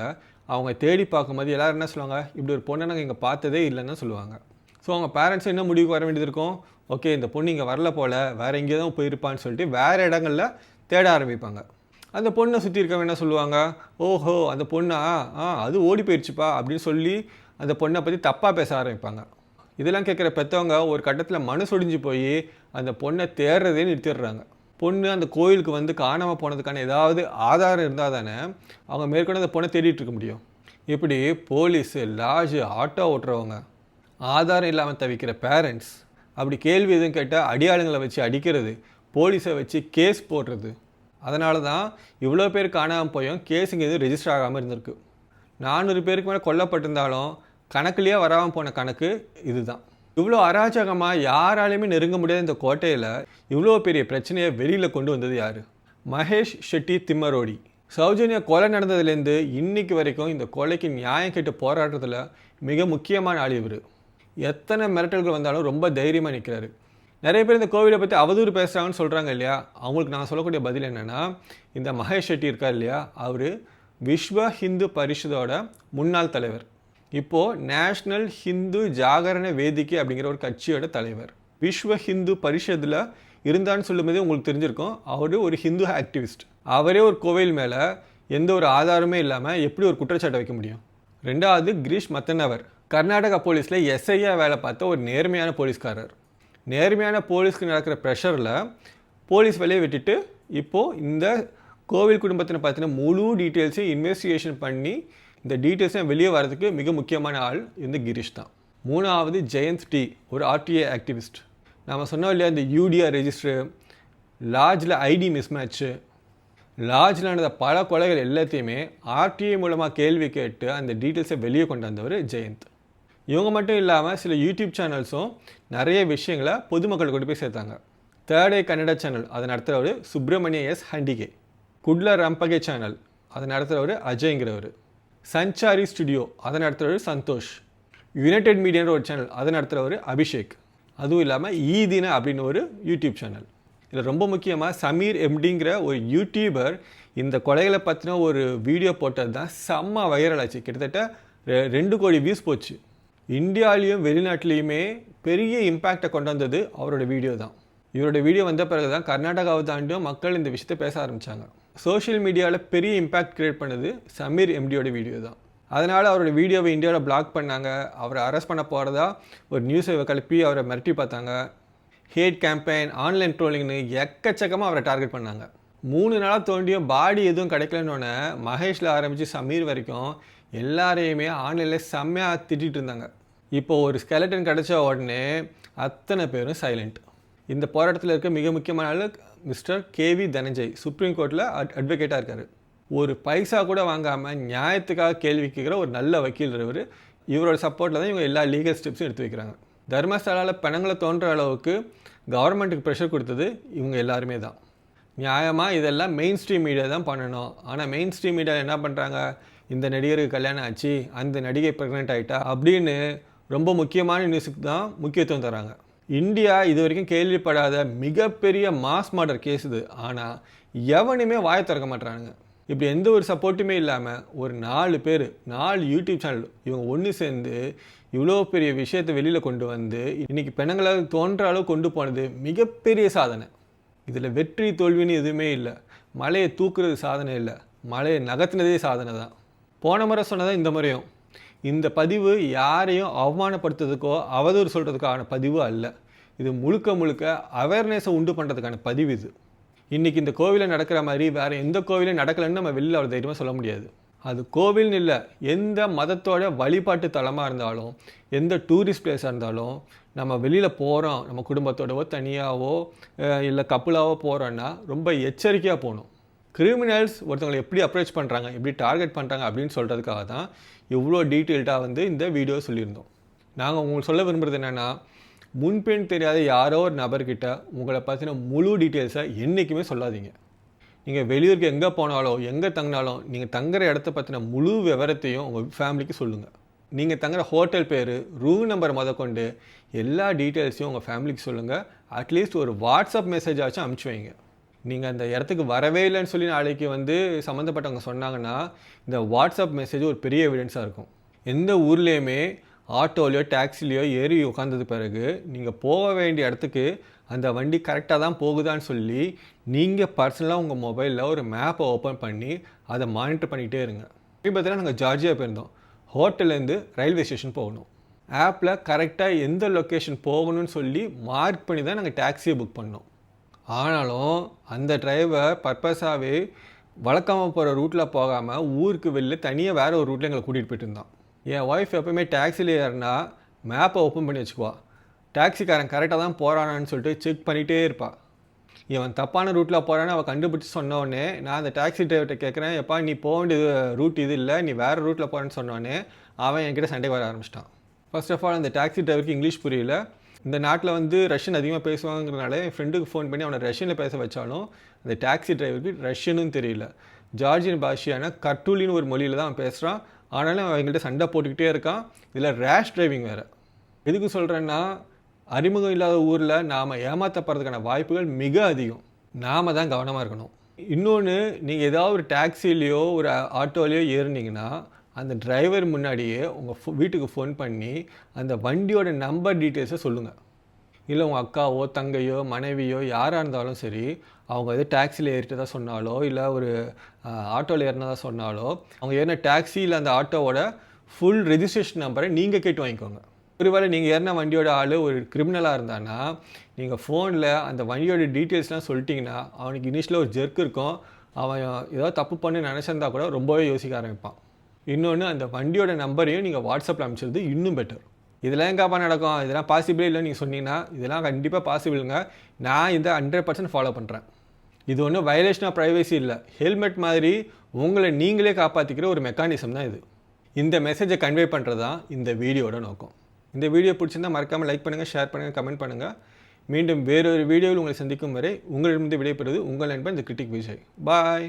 அவங்க தேடி பார்க்கும்போது எல்லோரும் என்ன சொல்லுவாங்க? இப்படி ஒரு பொண்ணை நாங்கள் இங்கே பார்த்ததே இல்லைன்னு சொல்லுவாங்க. ஸோ அவங்க பேரண்ட்ஸ் என்ன முடிவுக்கு வர வேண்டியது இருக்கும்? ஓகே இந்த பொண்ணு இங்கே வரல போல் வேறு எங்கேயோ தான் போயிருப்பான்னு சொல்லிட்டு வேறு இடங்களில் தேட ஆரம்பிப்பாங்க. அந்த பொண்ணை சுற்றி இருக்கவங்க என்ன சொல்லுவாங்க? ஓஹோ அந்த பொண்ணா? ஆ அது ஓடி போயிடுச்சுப்பா அப்படின்னு சொல்லி அந்த பொண்ணை பற்றி தப்பாக பேச ஆரம்பிப்பாங்க. இதெல்லாம் கேட்குற பெற்றவங்க ஒரு கட்டத்தில் மனசு ஒடிஞ்சு போய் அந்த பொண்ணை தேடுறதே நிறுத்திடுறாங்க. பொண்ணு அந்த கோயிலுக்கு வந்து காணாமல் போனதுக்கான ஏதாவது ஆதாரம் இருந்தால் தானே அவங்க மேற்கொண்டு அந்த பொண்ணை தேடிட்டு இருக்க முடியும். இப்படி போலீஸு லாட்ஜு ஆட்டோ ஓட்டுறவங்க. ஆதாரம் இல்லாமல் தவிக்கிற பேரண்ட்ஸ் அப்படி கேள்வி எதுவும் கேட்டால் அடியாளுங்களை வச்சு அடிக்கிறது போலீஸை வச்சு கேஸ் போடுறது. அதனால தான் இவ்வளோ பேர் காணாமல் போயும் கேஸுங்க எதுவும் ரெஜிஸ்டர் ஆகாமல் இருந்திருக்கு. நானூறு பேருக்கு மேலே கொல்லப்பட்டிருந்தாலும் கணக்குலேயே வராமல் போன கணக்கு இதுதான். இவ்வளோ அராஜகமாக யாராலையுமே நெருங்க முடியாத இந்த கோட்டையில் இவ்வளோ பெரிய பிரச்சனையை வெளியில் கொண்டு வந்தது யார்? மகேஷ் ஷெட்டி திம்மரோடி. சௌஜன்யா கொலை நடந்ததுலேருந்து இன்னைக்கு வரைக்கும் இந்த கொலைக்கு நியாயம் கேட்டு போராட்டத்தில் மிக முக்கியமான ஆள் இவர். எத்தனை மிரட்டல்கள் வந்தாலும் ரொம்ப தைரியமாக நிற்கிறாரு நிறைய பேர் இந்த கோவிலை பற்றி அவதூறு பேசுகிறாங்கன்னு சொல்கிறாங்க இல்லையா? அவங்களுக்கு நான் சொல்லக்கூடிய பதில் என்னென்னா இந்த மகேஷ் ஷெட்டி இருக்கார் இல்லையா? அவர் விஸ்வ ஹிந்து பரிஷதோட முன்னாள் தலைவர். இப்போது நேஷ்னல் ஹிந்து ஜாகரண வேதிக்கை அப்படிங்கிற ஒரு கட்சியோட தலைவர். விஸ்வ ஹிந்து பரிஷத்தில் இருந்தான்னு சொல்லும்போதே உங்களுக்கு தெரிஞ்சிருக்கும் அவர் ஒரு ஹிந்து ஆக்டிவிஸ்ட் அவரே ஒரு கோவில் மேலே எந்த ஒரு ஆதாரமே இல்லாமல் எப்படி ஒரு குற்றச்சாட்டை வைக்க முடியும்? ரெண்டாவது கிரீஷ் மத்தனவர். கர்நாடகா போலீஸில் எஸ்ஐயா வேலை பார்த்த ஒரு நேர்மையான போலீஸ்காரர். நேர்மையான போலீஸ்க்கு நடக்கிற ப்ரெஷரில் போலீஸ் வேலையை விட்டுட்டு இப்போது இந்த கோவில் குடும்பத்தினை பார்த்தின முழு டீட்டெயில்ஸையும் இன்வெஸ்டிகேஷன் பண்ணி இந்த டீட்டெயில்ஸையும் வெளியே வரதுக்கு மிக முக்கியமான ஆள் இந்த கிரீஷ் தான். மூணாவது ஜெயந்த் டி ஒரு ஆர்டிஏ ஆக்டிவிஸ்ட் நம்ம சொன்னோம் இல்லையா இந்த யூடிஆர் ரெஜிஸ்டரு லாட்ஜில் ஐடி மிஸ்மேட்ச்சு லாட்ஜில் நடந்த பல கொலைகள் எல்லாத்தையுமே ஆர்டிஐ மூலமாக கேள்வி கேட்டு அந்த டீட்டெயில்ஸை வெளியே கொண்டு வந்தவர் ஜெயந்த். இவங்க மட்டும் இல்லாமல் சில யூடியூப் சேனல்ஸும் நிறைய விஷயங்களை பொதுமக்கள் கொண்டு போய் சேர்த்தாங்க. தேர்ட் ஐ கன்னடா சேனல் அதை நடத்துகிறவர் Subramanya S Handige Kudla rampage channel அதை நடத்துகிறவர் அஜய்ங்கிறவர். சஞ்சாரி ஸ்டுடியோ அதை நடத்துகிறவர் சந்தோஷ். யுனைடெட் மீடியான்ற ஒரு சேனல் அதை நடத்துகிறவர் அபிஷேக். அதுவும் இல்லாமல் ஈதின அப்படின்னு ஒரு யூடியூப் சேனல் இதில் ரொம்ப முக்கியமாக சமீர் எம்டிங்கிற ஒரு யூடியூபர் இந்த கொலைகளை பற்றின ஒரு வீடியோ போட்டது தான் செம்ம வைரல் ஆச்சு. கிட்டத்தட்ட ரெ- ரெண்டு கோடி வியூஸ் போச்சு. இந்தியாலேயும் வெளிநாட்டிலையுமே பெரிய இம்பேக்டை கொண்டு வந்தது அவரோட வீடியோ தான். இவரோட வீடியோ வந்த பிறகு தான் கர்நாடகாவை தாண்டியும் மக்கள் இந்த விஷயத்தை பேச ஆரம்பித்தாங்க சோஷியல் மீடியாவில் பெரிய இம்பேக்ட் க்ரியேட் பண்ணது சமீர் எம்டியோட வீடியோ தான். அதனால் அவரோட வீடியோவை இந்தியாவில் பிளாக் பண்ணாங்க. அவரை அரெஸ்ட் பண்ண போகிறதா ஒரு நியூஸை கிளப்பி அவரை மிரட்டி பார்த்தாங்க. ஹேட் கேம்பெயின் ஆன்லைன் ட்ரோலிங்னு எக்கச்சக்கமாக அவரை டார்கெட் பண்ணாங்க. மூணு நாளாக தோண்டியும் பாடி எதுவும் கிடைக்கலன்னொன்னே மகேஷில் ஆரம்பித்து சமீர் வரைக்கும் எல்லாரையுமே ஆன்லைனில் செம்மையாக திட்டிகிட்டு இருந்தாங்க. இப்போ ஒரு ஸ்கெலட்டன் கிடச்ச உடனே அத்தனை பேரும் சைலண்ட் இந்த போராட்டத்தில் இருக்க மிக முக்கியமான மிஸ்டர் கேவி தனஞ்சய் சுப்ரீம் கோர்ட்டில் அட் அட்வொகேட்டாக இருக்கார். ஒரு பைசா கூட வாங்காமல் நியாயத்துக்காக கேள்வி கேட்குற ஒரு நல்ல வக்கீல் இவர். இவரோட சப்போர்ட்டில் தான் இவங்க எல்லா லீகல் ஸ்டெப்ஸும் எடுத்து வைக்கிறாங்க. தர்மஸ்தலாவில் பணங்களை தோன்ற அளவுக்கு கவர்மெண்ட்டுக்கு ப்ரெஷர் கொடுத்தது இவங்க எல்லாருமே தான். நியாயமாக இதெல்லாம் மெயின் ஸ்ட்ரீம் மீடியா தான் பண்ணணும். ஆனால் மெயின் ஸ்ட்ரீம் மீடியா என்ன பண்ணுறாங்க இந்த நடிகருக்கு கல்யாணம் ஆச்சு அந்த நடிகை ப்ரெக்னென்ட் ஆகிட்டா அப்படின்னு ரொம்ப முக்கியமான நியூஸுக்கு தான் முக்கியத்துவம் தராங்க. இந்தியா இது வரைக்கும் கேள்விப்படாத மிகப்பெரிய மாஸ் மர்டர் கேஸ் இது. ஆனால் எவனுமே வாயை திறக்க மாட்டுறானுங்க இப்படி எந்த ஒரு சப்போர்ட்டுமே இல்லாமல் ஒரு நாலு பேர் நாலு யூடியூப் சேனல் இவங்க ஒன்று சேர்ந்து இவ்வளோ பெரிய விஷயத்தை வெளியில் கொண்டு வந்து இன்றைக்கி பெண்களால் தோன்ற அளவு கொண்டு போனது மிகப்பெரிய சாதனை. இதில் வெற்றி தோல்வின்னு எதுவுமே இல்லை. மலையை தூக்குறது சாதனை இல்லை. மலையை நகர்த்தினதே சாதனை தான் போன முறை சொன்னதான் இந்த முறையும். இந்த பதிவு யாரையும் அவமானப்படுத்துறதுக்கோ அவதூறு சொல்கிறதுக்கான பதிவு அல்ல. இது முழுக்க முழுக்க அவேர்னஸை உண்டு பண்ணுறதுக்கான பதிவு இது. இன்றைக்கி இந்த கோவிலில் நடக்கிற மாதிரி வேறு எந்த கோவிலையும் நடக்கலைன்னு நம்ம வெளியில் அவ்வளோ தைரியமாக சொல்ல முடியாது. அது கோவில்னு இல்லை எந்த மதத்தோட வழிபாட்டு தலமாக இருந்தாலும் எந்த டூரிஸ்ட் பிளேஸாக இருந்தாலும் நம்ம வெளியில் போகிறோம் நம்ம குடும்பத்தோடவோ தனியாகவோ இல்லை கப்புளாவோ போகிறோன்னா ரொம்ப எச்சரிக்கையாக போகணும். கிரிமினல்ஸ் ஒருத்தவங்களை எப்படி அப்ரோச் பண்ணுறாங்க எப்படி டார்கெட் பண்ணுறாங்க அப்படின்னு சொல்கிறதுக்காக தான் இவ்வளோ டீட்டெயில்டாக வந்து இந்த வீடியோ சொல்லியிருந்தோம். நாங்கள் உங்களுக்கு சொல்ல விரும்புகிறது என்னென்னா முன்பின் தெரியாத யாரோ ஒரு நபர்கிட்ட உங்களை பற்றின முழு டீட்டெயில்ஸை என்றைக்குமே சொல்லாதீங்க. நீங்கள் வெளியூருக்கு எங்கே போனாலோ எங்கே தங்கினாலும் நீங்கள் தங்குற இடத்த பற்றின முழு விவரத்தையும் உங்கள் ஃபேமிலிக்கு சொல்லுங்கள் நீங்கள் தங்குற ஹோட்டல் பேர் ரூம் நம்பர் முத கொண்டு எல்லா டீட்டெயில்ஸையும் உங்கள் ஃபேமிலிக்கு சொல்லுங்கள் அட்லீஸ்ட் ஒரு வாட்ஸ்அப் மெசேஜ் ஆச்சும் அனுப்பிச்சி வைங்க. நீங்கள் அந்த இடத்துக்கு வரவே இல்லைன்னு சொல்லி நாளைக்கு வந்து சம்மந்தப்பட்டவங்க சொன்னாங்கன்னா இந்த வாட்ஸ்அப் மெசேஜ் ஒரு பெரிய எவிடன்ஸாக இருக்கும். எந்த ஊர்லேயுமே ஆட்டோலையோ டாக்ஸிலையோ ஏறி உட்காந்தது பிறகு நீங்கள் போக வேண்டிய இடத்துக்கு அந்த வண்டி கரெக்டாக தான் போகுதான்னு சொல்லி நீங்கள் பர்சனலாக உங்கள் மொபைலில் ஒரு மேப்பை ஓப்பன் பண்ணி அதை மானிட்டர் பண்ணிகிட்டே இருங்க. சமீபத்தில் நாங்கள் ஜார்ஜியா போயிருந்தோம். ஹோட்டல்லேருந்து ரயில்வே ஸ்டேஷன் போகணும். ஆப்பில் கரெக்டாக எந்த லொக்கேஷன் போகணும்னு சொல்லி மார்க் பண்ணி தான் நாங்கள் டாக்ஸியை புக் பண்ணோம். ஆனாலும் அந்த டிரைவர் பர்பஸாகவே வழக்கமாக போகிற ரூட்டில் போகாமல் ஊருக்கு வெளில தனியாக வேறு ஒரு ரூட்டில் எங்களை கூட்டிகிட்டு போயிட்டு இருந்தான். என் ஒய்ஃப் எப்போவுமே டாக்ஸியில் ஏறினா மேப்பை ஓப்பன் பண்ணி வச்சுக்குவா. டாக்ஸிக்காரன் கரெக்டாக தான் போகிறானான்னு சொல்லிட்டு செக் பண்ணிகிட்டே இருப்பாள் இவன் தப்பான ரூட்டில் போகிறான்னு அவள் கண்டுபிடிச்சி சொன்னோடனே நான் அந்த டாக்ஸி டிரைவர்கிட்ட கேட்குறேன் எப்பா நீ போக வேண்டியது ரூட் இது இல்லை நீ வேறு ரூட்டில் போகிறேன்னு சொன்னோடனே அவன் என்கிட்ட சண்டை வர ஆரம்பிச்சிட்டான். ஃபர்ஸ்ட் ஆஃப் ஆல் அந்த டாக்ஸி டிரைவருக்கு இங்கிலீஷ் புரியல. இந்த நாட்டில் வந்து ரஷ்யன் அதிகமாக பேசுவாங்கிறனால என் ஃப்ரெண்டுக்கு ஃபோன் பண்ணி அவனை ரஷ்யனில் பேச வச்சாலும் அந்த டாக்ஸி டிரைவருக்கு ரஷ்யனும் தெரியல. ஜார்ஜியன் பாஷையான கர்டூலின்னு ஒரு மொழியில் தான் அவன் பேசுகிறான் ஆனாலும் அவன் எங்கள்கிட்ட சண்டை போட்டுக்கிட்டே இருக்கான். இதில் ரேஷ் டிரைவிங் வேறு. எதுக்கு சொல்கிறேன்னா அறிமுகம் இல்லாத ஊரில் நாம் ஏமாற்றப்படுறதுக்கான வாய்ப்புகள் மிக அதிகம். நாம் தான் கவனமாக இருக்கணும். இன்னொன்று நீங்கள் ஏதாவது ஒரு டாக்ஸிலேயோ ஒரு ஆட்டோலேயோ ஏறினீங்கன்னா அந்த டிரைவர் முன்னாடியே உங்கள் ஃபோ வீட்டுக்கு ஃபோன் பண்ணி அந்த வண்டியோட நம்பர் டீட்டெயில்ஸை சொல்லுங்கள் இல்லை உங்கள் அக்காவோ தங்கையோ மனைவியோ யாராக இருந்தாலும் சரி அவங்க எது டாக்ஸியில் ஏறிட்டதாக சொன்னாலோ இல்லை ஒரு ஆட்டோவில் ஏறினதா சொன்னாலோ அவங்க ஏறின டாக்ஸி இல்லை அந்த ஆட்டோவோட ஃபுல் ரெஜிஸ்ட்ரேஷன் நம்பரை நீங்கள் கேட்டு வாங்கிக்கோங்க. ஒருவேளை நீங்கள் ஏறின வண்டியோட ஆள் ஒரு கிரிமினலாக இருந்தானா நீங்கள் ஃபோனில் அந்த வண்டியோட டீட்டெயில்ஸ்லாம் சொல்லிட்டிங்கன்னா அவனுக்கு இனிஷியலாக ஒரு ஜெர்க் இருக்கும். அவன் ஏதாவது தப்பு பண்ணி நினச்சிருந்தா கூட ரொம்பவே யோசிக்க ஆரம்பிப்பான். இன்னொன்று அந்த வண்டியோட நம்பரையும் நீங்கள் வாட்ஸ்அப்பில் அனுப்பிச்சது இன்னும் பெட்டர் இதெல்லாம் எங்கேப்பா நடக்கும்? இதெல்லாம் பாசிபிளே இல்லை நீங்கள் சொன்னீங்கன்னா இதெல்லாம் கண்டிப்பாக பாசிபிளுங்க நான் இதை ஹண்ட்ரட் பர்சன்ட் ஃபாலோ பண்ணுறேன் இது ஒன்றும் வயலேஷன் ஆஃப் ப்ரைவசி இல்லை. ஹெல்மெட் மாதிரி உங்களை நீங்களே காப்பாற்றிக்கிற ஒரு மெக்கானிசம் தான் இது. இந்த மெசேஜை கன்வே பண்ணுறது தான் இந்த வீடியோட நோக்கம். இந்த வீடியோ பிடிச்சிருந்தால் மறக்காமல் லைக் பண்ணுங்கள் ஷேர் பண்ணுங்கள் கமெண்ட் பண்ணுங்கள் மீண்டும் வேறொரு வீடியோவில் உங்களை சந்திக்கும் வரை உங்களிடமிருந்து விடைபெறுவது உங்கள் நண்பன் இந்த கிரிட்டிக் விஜய் பாய்